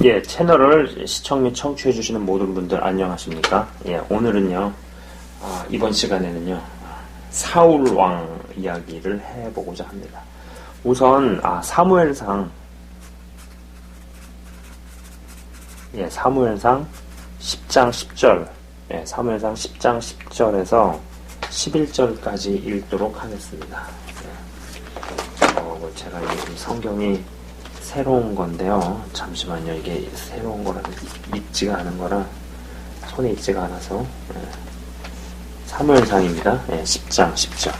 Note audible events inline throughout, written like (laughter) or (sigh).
예, 채널을 시청 및 청취해 주시는 모든 분들 안녕하십니까? 예, 오늘은요, 아, 이번 시간에는요, 사울 왕 이야기를 해 보고자 합니다. 우선, 아, 사무엘상, 예, 사무엘상 10장 10절, 예, 사무엘상 10장 10절에서 11절까지 읽도록 하겠습니다. 예. 어, 뭐 제가 이 성경이 새로운 건데요. 잠시만요. 이게 새로운 거라 익지가 않은 거라 손에 익지가 않아서 예. 사무엘상입니다. 예, 10장 10절.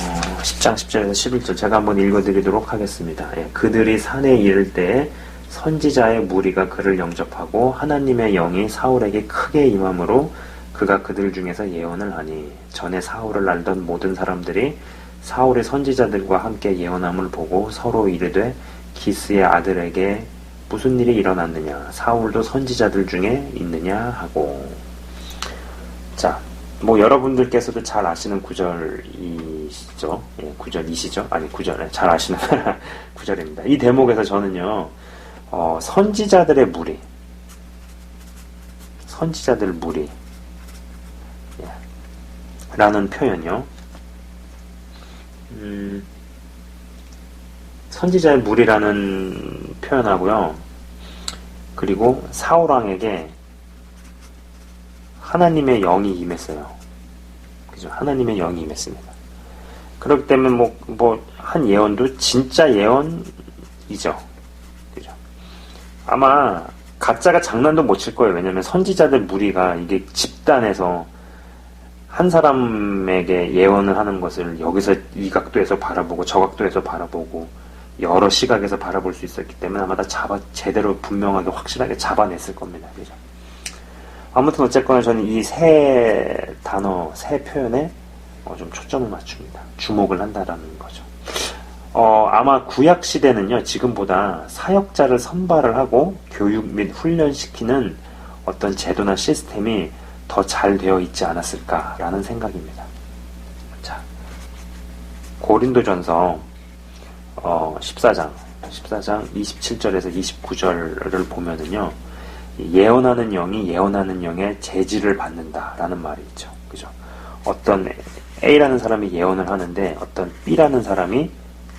어, 10장 10절에서 11절 제가 한번 읽어드리도록 하겠습니다. 예, 그들이 산에 이를 때 선지자의 무리가 그를 영접하고 하나님의 영이 사울에게 크게 임함으로 그가 그들 중에서 예언을 하니 전에 사울을 알던 모든 사람들이 사울의 선지자들과 함께 예언함을 보고 서로 이르되 기스의 아들에게 무슨 일이 일어났느냐 사울도 선지자들 중에 있느냐 하고 자, 뭐 여러분들께서도 잘 아시는 구절이시죠? 예, 구절이시죠? 아니 구절, 예, 잘 아시는 (laughs) 구절입니다. 이 대목에서 저는요, 어, 선지자들의 무리, 선지자들 무리, 예, 라는 표현이요. 음, 선지자의 무리라는 표현하고요. 그리고 사울왕에게 하나님의 영이 임했어요. 그죠? 하나님의 영이 임했습니다. 그렇기 때문에 뭐, 뭐, 한 예언도 진짜 예언이죠. 그죠? 아마, 가짜가 장난도 못 칠 거예요. 왜냐면 선지자들 무리가 이게 집단에서 한 사람에게 예언을 하는 것을 여기서 이 각도에서 바라보고 저 각도에서 바라보고 여러 시각에서 바라볼 수 있었기 때문에 아마 다 잡아, 제대로 분명하게 확실하게 잡아냈을 겁니다. 그죠? 아무튼 어쨌거나 저는 이 세 단어, 세 표현에 어, 좀 초점을 맞춥니다. 주목을 한다라는 거죠. 어, 아마 구약 시대는요, 지금보다 사역자를 선발을 하고 교육 및 훈련시키는 어떤 제도나 시스템이 더 잘 되어 있지 않았을까라는 생각입니다. 자, 고린도전서 어, 14장, 14장 27절에서 29절을 보면은요, 예언하는 영이 예언하는 영의 재질을 받는다라는 말이 있죠. 그죠? 어떤 A라는 사람이 예언을 하는데 어떤 B라는 사람이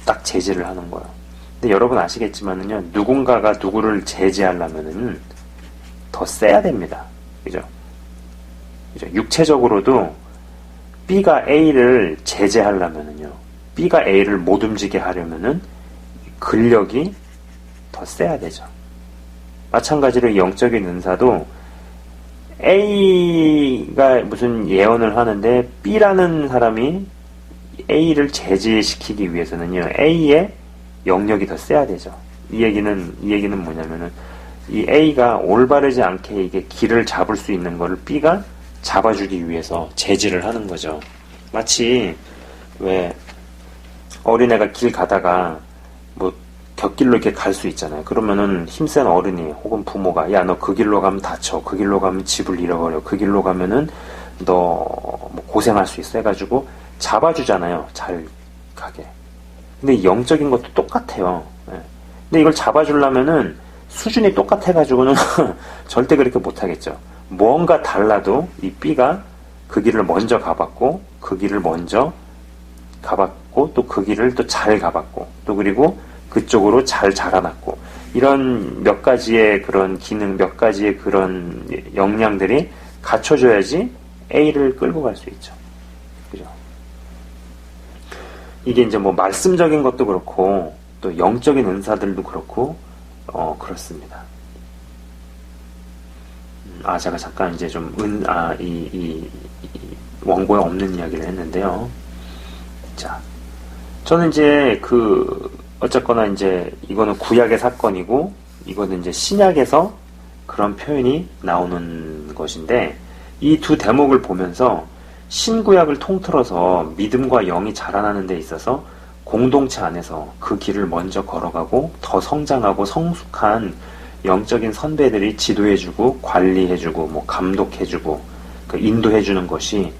딱 제지를 하는 거예요. 근데 여러분 아시겠지만은요, 누군가가 누구를 제지하려면은 더 세야 됩니다. 그죠? 그죠? 육체적으로도 B가 A를 제재하려면은요, B가 A를 못 움직게 하려면은 근력이 더 세야 되죠. 마찬가지로 영적인 은사도 A가 무슨 예언을 하는데 B라는 사람이 A를 제지시키기 위해서는요 A의 영역이 더 세야 되죠. 이 얘기는 이 얘기는 뭐냐면은 이 A가 올바르지 않게 이게 길을 잡을 수 있는 거를 B가 잡아주기 위해서 제지를 하는 거죠. 마치 왜 어린애가 길 가다가 뭐 곁길로 이렇게 갈 수 있잖아요. 그러면은 힘센 어른이 혹은 부모가 야 너 그 길로 가면 다쳐. 그 길로 가면 집을 잃어버려. 그 길로 가면은 너 뭐 고생할 수 있어 해가지고 잡아주잖아요. 잘 가게. 근데 영적인 것도 똑같아요. 예. 근데 이걸 잡아주려면은 수준이 똑같아가지고는 (laughs) 절대 그렇게 못하겠죠. 뭔가 달라도 이 B가 그 길을 먼저 가봤고 그 길을 먼저 가봤고 또 그 길을 또 잘 가봤고 또 그리고 그쪽으로 잘 자라났고 이런 몇 가지의 그런 기능, 몇 가지의 그런 역량들이 갖춰져야지 A를 끌고 갈 수 있죠. 그죠? 이게 이제 뭐 말씀적인 것도 그렇고 또 영적인 은사들도 그렇고 어 그렇습니다. 음, 아 제가 잠깐 이제 좀 은 아 이 이 원고에 없는 이야기를 했는데요. 자, 저는 이제 그 어쨌거나 이제 이거는 구약의 사건이고 이거는 이제 신약에서 그런 표현이 나오는 것인데 이 두 대목을 보면서 신구약을 통틀어서 믿음과 영이 자라나는 데 있어서 공동체 안에서 그 길을 먼저 걸어가고 더 성장하고 성숙한 영적인 선배들이 지도해주고 관리해주고 뭐 감독해주고 그 인도해주는 것이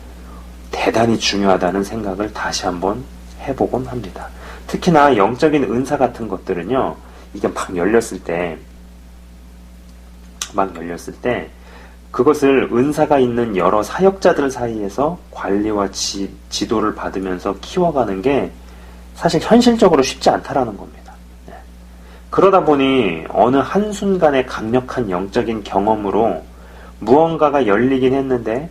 대단히 중요하다는 생각을 다시 한번 해보곤 합니다. 특히나 영적인 은사 같은 것들은요, 이게 막 열렸을 때, 막 열렸을 때, 그것을 은사가 있는 여러 사역자들 사이에서 관리와 지, 지도를 받으면서 키워가는 게 사실 현실적으로 쉽지 않다라는 겁니다. 네. 그러다 보니 어느 한순간의 강력한 영적인 경험으로 무언가가 열리긴 했는데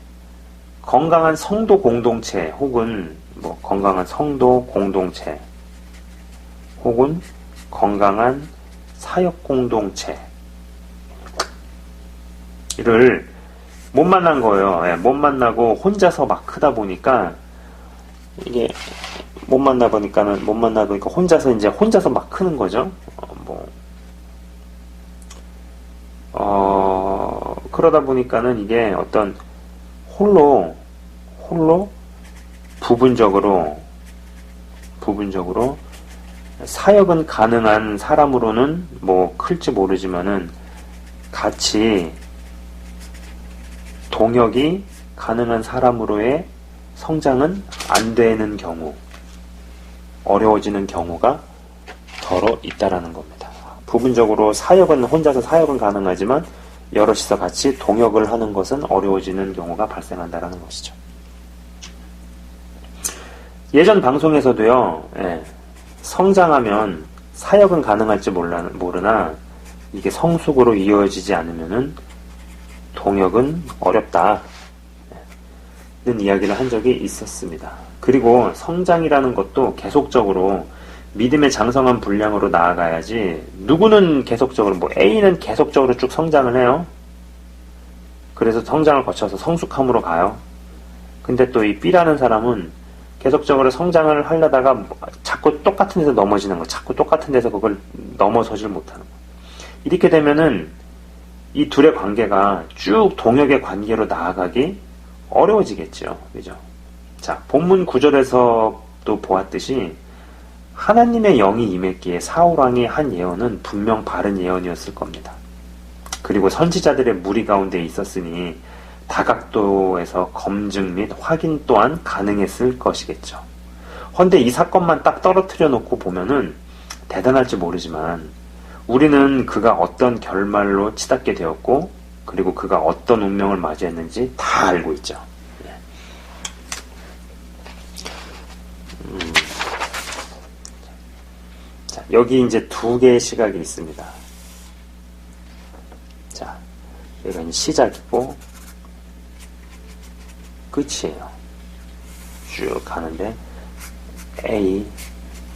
건강한 성도 공동체 혹은 뭐 건강한 성도 공동체 혹은 건강한 사역 공동체를 못 만난 거예요. 예, 못 만나고 혼자서 막 크다 보니까 이게 못 만나 보니까는 못 만나 보니까 혼자서 이제 혼자서 막 크는 거죠. 어, 뭐 어, 그러다 보니까는 이게 어떤 홀로 홀로 부분적으로 부분적으로 사역은 가능한 사람으로는 뭐 클지 모르지만은 같이 동역이 가능한 사람으로의 성장은 안 되는 경우 어려워지는 경우가 더러 있다라는 겁니다. 부분적으로 사역은 혼자서 사역은 가능하지만 여럿이서 같이 동역을 하는 것은 어려워지는 경우가 발생한다라는 것이죠. 예전 방송에서도요, 예, 성장하면 사역은 가능할지 몰라, 모르나 이게 성숙으로 이어지지 않으면은 동역은 어렵다. 는 이야기를 한 적이 있었습니다. 그리고 성장이라는 것도 계속적으로 믿음의 장성한 분량으로 나아가야지 누구는 계속적으로 뭐 A는 계속적으로 쭉 성장을 해요. 그래서 성장을 거쳐서 성숙함으로 가요. 근데 또 이 B라는 사람은 계속적으로 성장을 하려다가 자꾸 똑같은 데서 넘어지는 거, 자꾸 똑같은 데서 그걸 넘어서질 못하는 거. 이렇게 되면은 이 둘의 관계가 쭉 동역의 관계로 나아가기 어려워지겠죠. 그죠? 자, 본문 구절에서도 보았듯이 하나님의 영이 임했기에 사울왕이 한 예언은 분명 바른 예언이었을 겁니다. 그리고 선지자들의 무리 가운데 있었으니 다각도에서 검증 및 확인 또한 가능했을 것이겠죠. 헌데 이 사건만 딱 떨어뜨려 놓고 보면은 대단할지 모르지만 우리는 그가 어떤 결말로 치닫게 되었고 그리고 그가 어떤 운명을 맞이했는지 다 알고 있죠. 네. 음. 자, 여기 이제 두 개의 시각이 있습니다. 자, 여기가 시작이고 끝이에요. 쭉 가는데 A,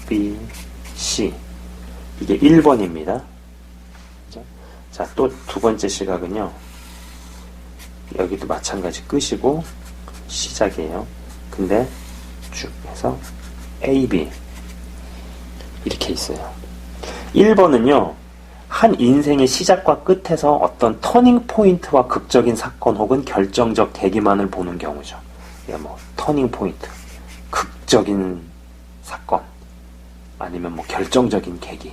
B, C 이게 1번입니다. 자, 또 두 번째 시각은요. 여기도 마찬가지 끝이고 시작이에요. 근데 쭉 해서 A, B 이렇게 있어요. 1번은요. 한 인생의 시작과 끝에서 어떤 터닝 포인트와 극적인 사건 혹은 결정적 계기만을 보는 경우죠. 뭐 터닝 포인트, 극적인 사건, 아니면 뭐 결정적인 계기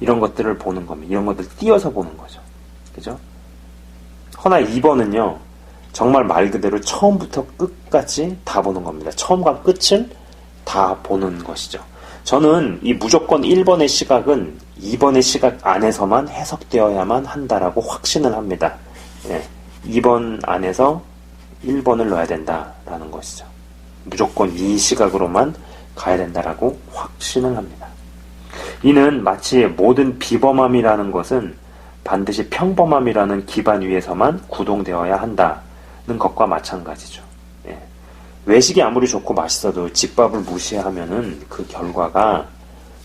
이런 것들을 보는 겁니다. 이런 것들 띄어서 보는 거죠. 그죠? 허나 2번은요. 정말 말 그대로 처음부터 끝까지 다 보는 겁니다. 처음과 끝을 다 보는 것이죠. 저는 이 무조건 1번의 시각은 2번의 시각 안에서만 해석되어야만 한다라고 확신을 합니다. 예, 2번 안에서 1번을 넣어야 된다라는 것이죠. 무조건 이 시각으로만 가야 된다라고 확신을 합니다. 이는 마치 모든 비범함이라는 것은 반드시 평범함이라는 기반 위에서만 구동되어야 한다는 것과 마찬가지죠. 외식이 아무리 좋고 맛있어도 집밥을 무시하면은 그 결과가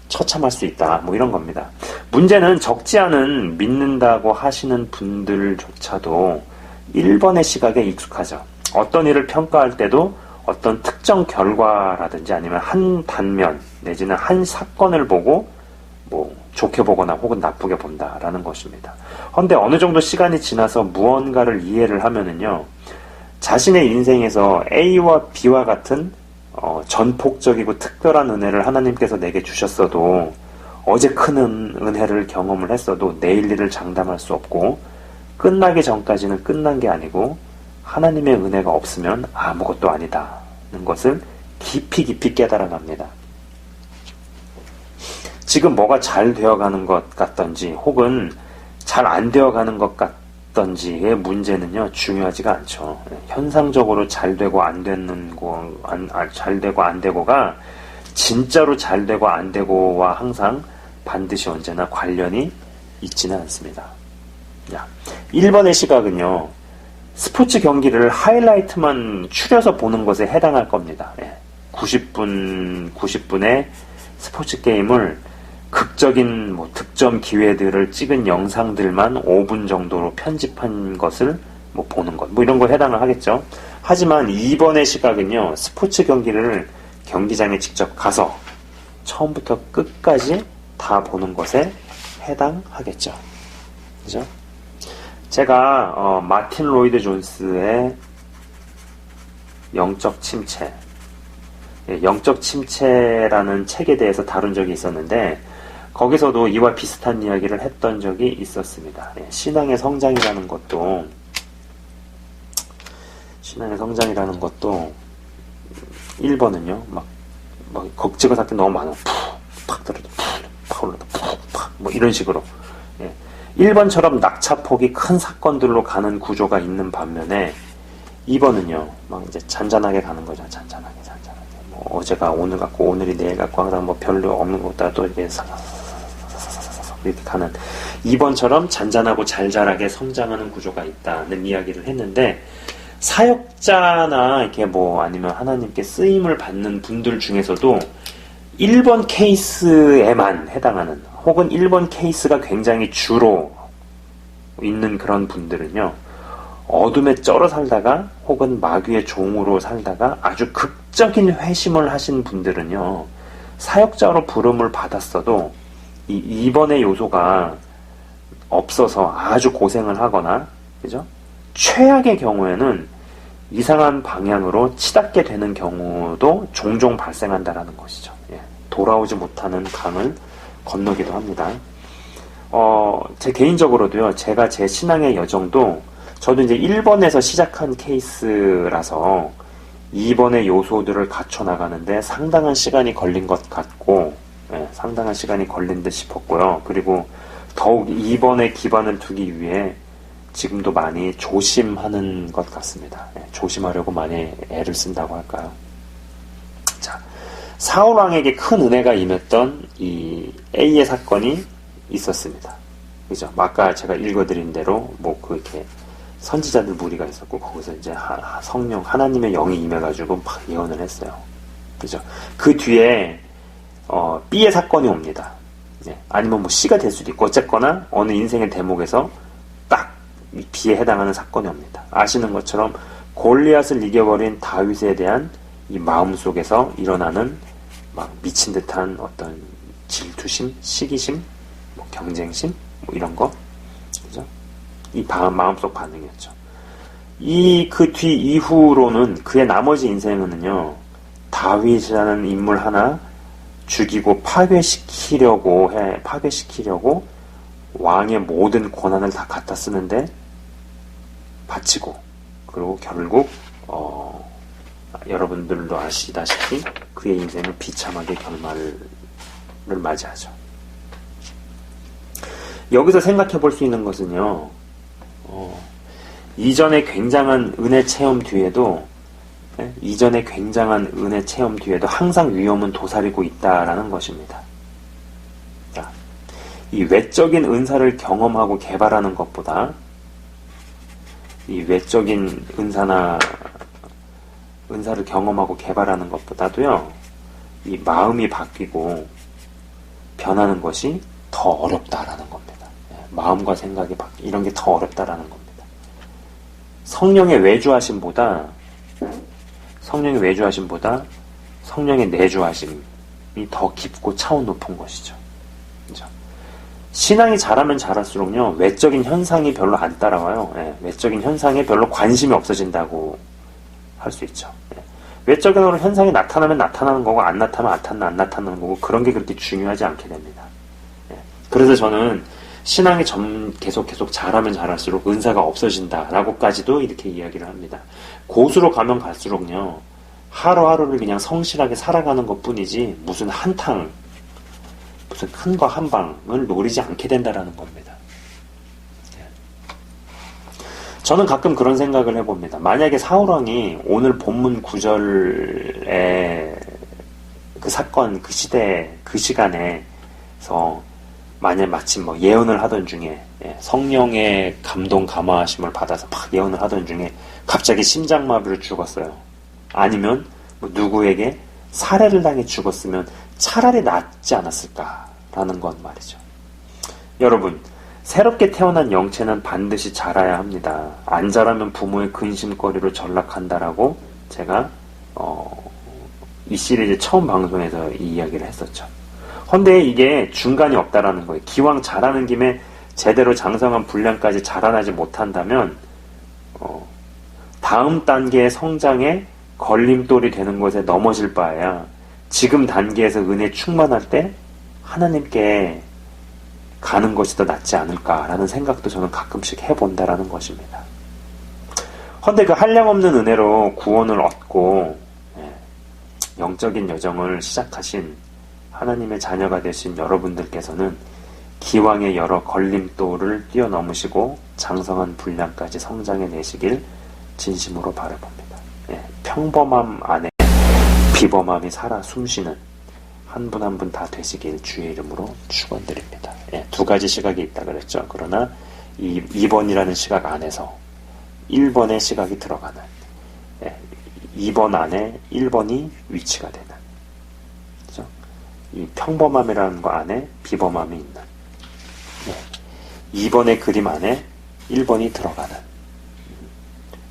처참할 수 있다. 뭐 이런 겁니다. 문제는 적지 않은 믿는다고 하시는 분들조차도 1번의 시각에 익숙하죠. 어떤 일을 평가할 때도 어떤 특정 결과라든지 아니면 한 단면 내지는 한 사건을 보고 뭐 좋게 보거나 혹은 나쁘게 본다라는 것입니다. 그런데 어느 정도 시간이 지나서 무언가를 이해를 하면은요. 자신의 인생에서 A와 B와 같은 어, 전폭적이고 특별한 은혜를 하나님께서 내게 주셨어도 어제 큰 은혜를 경험을 했어도 내일 일을 장담할 수 없고 끝나기 전까지는 끝난 게 아니고 하나님의 은혜가 없으면 아무것도 아니다는 것을 깊이 깊이 깨달아갑니다. 지금 뭐가 잘 되어가는 것 같던지 혹은 잘 안 되어가는 것 같 던지의 문제는요 중요하지가 않죠. 현상적으로 잘 되고 안 되는 거, 안, 아, 잘 되고 안 되고가 진짜로 잘 되고 안 되고와 항상 반드시 언제나 관련이 있지는 않습니다. 야, 1번의 시각은요, 스포츠 경기를 하이라이트만 추려서 보는 것에 해당할 겁니다. 예. 90분, 90분의 스포츠 게임을 극적인 뭐 득점 기회들을 찍은 영상들만 5분 정도로 편집한 것을 뭐 보는 것, 뭐 이런 거 해당을 하겠죠. 하지만 2번의 시각은요, 스포츠 경기를 경기장에 직접 가서 처음부터 끝까지 다 보는 것에 해당하겠죠. 그죠? 제가 어, 마틴 로이드 존스의 영적 침체, 예, 영적 침체라는 책에 대해서 다룬 적이 있었는데 거기서도 이와 비슷한 이야기를 했던 적이 있었습니다. 예, 신앙의 성장이라는 것도 신앙의 성장이라는 것도 1번은요, 막, 막, 걱지가 사태 너무 많아. 푹, 팍 떨어져, 푹, 팍 올라다, 푹, 팍, 뭐 이런 식으로. 예. 1번처럼 낙차폭이 큰 사건들로 가는 구조가 있는 반면에 2번은요, 막 이제 잔잔하게 가는 거죠. 잔잔하게, 잔잔하게. 뭐 어제가 오늘 같고, 오늘이 내일 같고, 항상 뭐 별로 없는 것보다 또 이렇게 사사사 가는 2번처럼 잔잔하고 잘잘하게 성장하는 구조가 있다는 이야기를 했는데, 사역자나 이렇게 뭐 아니면 하나님께 쓰임을 받는 분들 중에서도 1번 케이스에만 해당하는 혹은 1번 케이스가 굉장히 주로 있는 그런 분들은요. 어둠에 쩔어 살다가 혹은 마귀의 종으로 살다가 아주 극적인 회심을 하신 분들은요. 사역자로 부름을 받았어도 이 2번의 요소가 없어서 아주 고생을 하거나 그죠? 최악의 경우에는 이상한 방향으로 치닫게 되는 경우도 종종 발생한다라는 것이죠. 예, 돌아오지 못하는 강을 건너기도 합니다. 어, 제 개인적으로도요, 제가 제 신앙의 여정도 저도 이제 1번에서 시작한 케이스라서 2번의 요소들을 갖춰 나가는데 상당한 시간이 걸린 것 같고, 예, 상당한 시간이 걸린 듯 싶었고요. 그리고 더욱 2번에 기반을 두기 위해 지금도 많이 조심하는 것 같습니다. 네, 조심하려고 많이 애를 쓴다고 할까요? 자, 사울왕에게 큰 은혜가 임했던 이 A의 사건이 있었습니다. 그죠? 아까 제가 읽어드린 대로 뭐 그렇게 선지자들 무리가 있었고 거기서 이제 하, 성령 하나님의 영이 임해가지고 막 예언을 했어요. 그죠? 그 뒤에 어, B의 사건이 옵니다. 네, 아니면 뭐 C가 될 수도 있고 어쨌거나 어느 인생의 대목에서 비에 해당하는 사건이 옵니다. 아시는 것처럼 골리앗을 이겨버린 다윗에 대한 이 마음 속에서 일어나는 막 미친 듯한 어떤 질투심, 시기심, 뭐 경쟁심, 뭐 이런 거, 그죠? 이 마음속 반응이었죠. 이 그 뒤 이후로는 그의 나머지 인생은요 다윗이라는 인물 하나 죽이고 파괴시키려고 해 파괴시키려고 왕의 모든 권한을 다 갖다 쓰는데 바치고 그리고 결국 어, 여러분들도 아시다시피 그의 인생은 비참하게 결말을 맞이하죠. 여기서 생각해 볼 수 있는 것은요, 어, 이전에 굉장한 은혜 체험 뒤에도, 네? 이전에 굉장한 은혜 체험 뒤에도 항상 위험은 도사리고 있다라는 것입니다. 자, 이 외적인 은사를 경험하고 개발하는 것보다 이 외적인 은사나 은사를 경험하고 개발하는 것보다도요, 이 마음이 바뀌고 변하는 것이 더 어렵다라는 겁니다. 예, 마음과 생각이 바뀌, 이런 게 더 어렵다라는 겁니다. 성령의 외주하심보다, 성령의 외주하심보다 성령의 내주하심이 더 깊고 차원 높은 것이죠. 그죠? 신앙이 자라면 자랄수록요 외적인 현상이 별로 안 따라와요. 예, 외적인 현상에 별로 관심이 없어진다고 할 수 있죠. 예. 외적으로 현상이 나타나면 나타나는 거고 안 나타나면 안, 나타나, 안 나타나는 거고 그런 게 그렇게 중요하지 않게 됩니다. 예. 그래서 저는 신앙이 점 계속 계속 자라면 자랄수록 은사가 없어진다라고까지도 이렇게 이야기를 합니다. 고수로 가면 갈수록요 하루하루를 그냥 성실하게 살아가는 것 뿐이지 무슨 한탕 무슨 큰거한 방을 노리지 않게 된다라는 겁니다. 예. 저는 가끔 그런 생각을 해봅니다. 만약에 사울왕이 오늘 본문 구절에 그 사건, 그 시대, 그 시간에서 만약 마침 뭐 예언을 하던 중에 예, 성령의 감동 감화하심을 받아서 막 예언을 하던 중에 갑자기 심장마비로 죽었어요. 아니면 뭐 누구에게 살해를 당해 죽었으면 차라리 낫지 않았을까라는 건 말이죠. 여러분, 새롭게 태어난 영체는 반드시 자라야 합니다. 안 자라면 부모의 근심거리로 전락한다라고 제가 어, 이 시리즈 처음 방송에서 이 이야기를 했었죠. 헌데 이게 중간이 없다라는 거예요. 기왕 자라는 김에 제대로 장성한 분량까지 자라나지 못한다면 어, 다음 단계의 성장에 걸림돌이 되는 것에 넘어질 바에야 지금 단계에서 은혜 충만할 때 하나님께 가는 것이 더 낫지 않을까라는 생각도 저는 가끔씩 해본다라는 것입니다. 헌데 그 한량없는 은혜로 구원을 얻고 예, 영적인 여정을 시작하신 하나님의 자녀가 되신 여러분들께서는 기왕의 여러 걸림돌을 뛰어넘으시고 장성한 분량까지 성장해 내시길 진심으로 바라봅니다. 예, 평범함 안에 비범함이 살아 숨쉬는 한 분 한 분 다 되시길 주의 이름으로 축원드립니다. 예, 두 가지 시각이 있다 그랬죠. 그러나 이 2번이라는 시각 안에서 1번의 시각이 들어가는 예, 2번 안에 1번이 위치가 되는? 이 평범함이라는 거 안에 비범함이 있는 예, 2번의 그림 안에 1번이 들어가는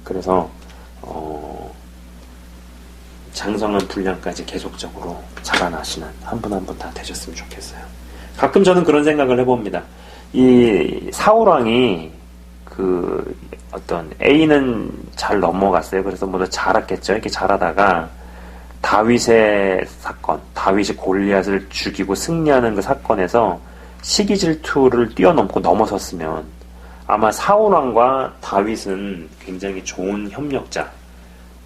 그래서 어, 장성한 분량까지 계속적으로 자라나시는 한 분 한 분 다 되셨으면 좋겠어요. 가끔 저는 그런 생각을 해봅니다. 이 사울왕이 그 어떤 A는 잘 넘어갔어요. 그래서 뭐더 자랐겠죠. 이렇게 자라다가 다윗의 사건, 다윗이 골리앗을 죽이고 승리하는 그 사건에서 시기 질투를 뛰어넘고 넘어섰으면 아마 사울왕과 다윗은 굉장히 좋은 협력자,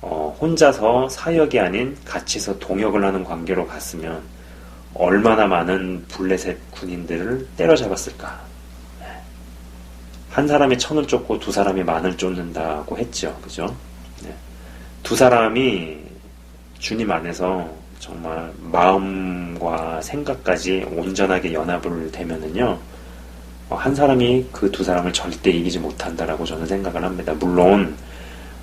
어, 혼자서 사역이 아닌 같이서 동역을 하는 관계로 갔으면 얼마나 많은 블레셋 군인들을 때려잡았을까. 네. 한 사람이 천을 쫓고 두 사람이 만을 쫓는다고 했죠. 그죠? 네. 두 사람이 주님 안에서 정말 마음과 생각까지 온전하게 연합을 되면은요, 어, 한 사람이 그 두 사람을 절대 이기지 못한다라고 저는 생각을 합니다. 물론,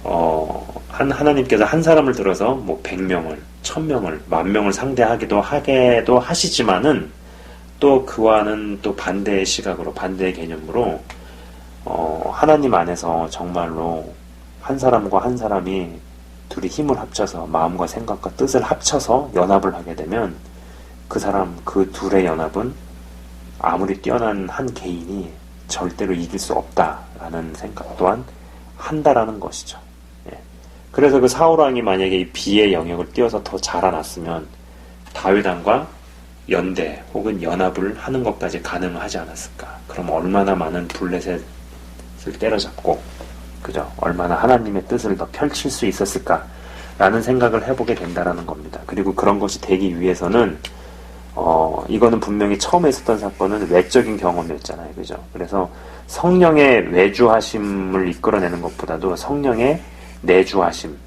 어, 한, 하나님께서 한 사람을 들어서 뭐 100명을, 1000명을, 만명을 상대하기도 하게도 하시지만은 또 그와는 또 반대의 시각으로, 반대의 개념으로, 어, 하나님 안에서 정말로 한 사람과 한 사람이 둘이 힘을 합쳐서 마음과 생각과 뜻을 합쳐서 연합을 하게 되면 그 사람, 그 둘의 연합은 아무리 뛰어난 한 개인이 절대로 이길 수 없다라는 생각 또한 한다라는 것이죠. 예. 그래서 그 사울왕이 만약에 이 비의 영역을 뛰어서 더 자라났으면 다윗왕과 연대 혹은 연합을 하는 것까지 가능하지 않았을까? 그럼 얼마나 많은 블레셋을 때려잡고 그죠? 얼마나 하나님의 뜻을 더 펼칠 수 있었을까라는 생각을 해보게 된다라는 겁니다. 그리고 그런 것이 되기 위해서는 어, 이거는 분명히 처음에 있었던 사건은 외적인 경험이었잖아요. 그죠? 그래서 성령의 외주하심을 이끌어내는 것보다도 성령의 내주하심으로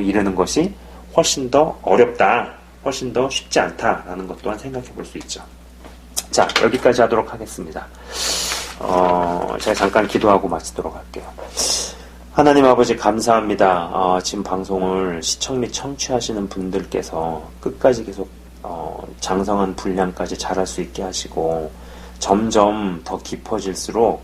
이르는 것이 훨씬 더 어렵다. 훨씬 더 쉽지 않다라는 것 또한 생각해 볼 수 있죠. 자, 여기까지 하도록 하겠습니다. 어, 제가 잠깐 기도하고 마치도록 할게요. 하나님 아버지 감사합니다. 어, 지금 방송을 시청 및 청취하시는 분들께서 끝까지 계속 어, 장성한 분량까지 자랄 수 있게 하시고 점점 더 깊어질수록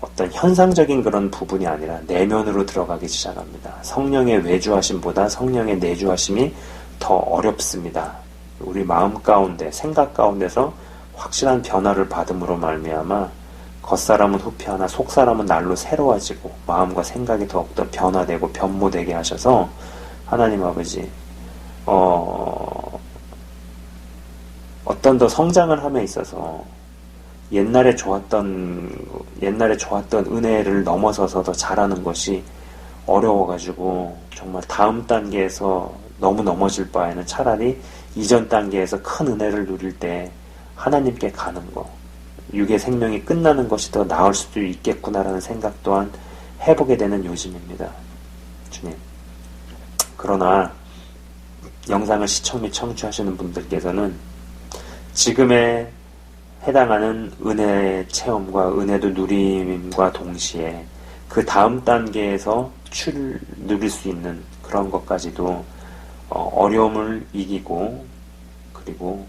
어떤 현상적인 그런 부분이 아니라 내면으로 들어가기 시작합니다. 성령의 외주하심보다 성령의 내주하심이 더 어렵습니다. 우리 마음 가운데 생각 가운데서 확실한 변화를 받음으로 말미암아 겉사람은 후피하나 속사람은 날로 새로워지고 마음과 생각이 더욱더 변화되고 변모되게 하셔서 하나님 아버지 어, 어떤 더 성장을 함에 있어서 옛날에 좋았던 옛날에 좋았던 은혜를 넘어서서 더 잘하는 것이 어려워가지고 정말 다음 단계에서 너무 넘어질 바에는 차라리 이전 단계에서 큰 은혜를 누릴 때 하나님께 가는 거, 육의 생명이 끝나는 것이 더 나을 수도 있겠구나라는 생각 또한 해보게 되는 요즘입니다. 주님. 그러나 영상을 시청 및 청취하시는 분들께서는 지금의 해당하는 은혜의 체험과 은혜도 누림과 동시에 그 다음 단계에서 출 누릴 수 있는 그런 것까지도 어, 어려움을 이기고 그리고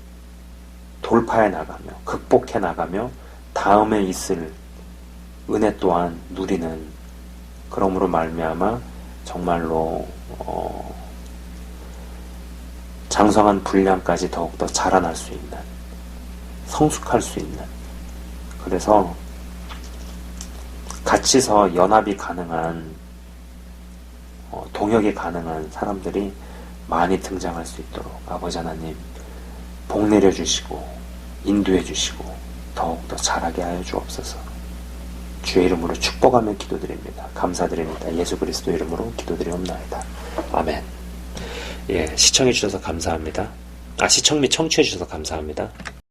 돌파해 나가며 극복해 나가며 다음에 있을 은혜 또한 누리는 그러므로 말미암아 정말로 어, 장성한 분량까지 더욱더 자라날 수 있는 성숙할 수 있는. 그래서 같이서 연합이 가능한 어, 동역이 가능한 사람들이 많이 등장할 수 있도록 아버지 하나님 복 내려 주시고 인도해 주시고 더욱더 잘하게 하여 주옵소서. 주의 이름으로 축복하며 기도드립니다. 감사드립니다. 예수 그리스도 이름으로 기도드리옵나이다. 아멘. 예, 시청해 주셔서 감사합니다. 아, 시청 및 청취해 주셔서 감사합니다.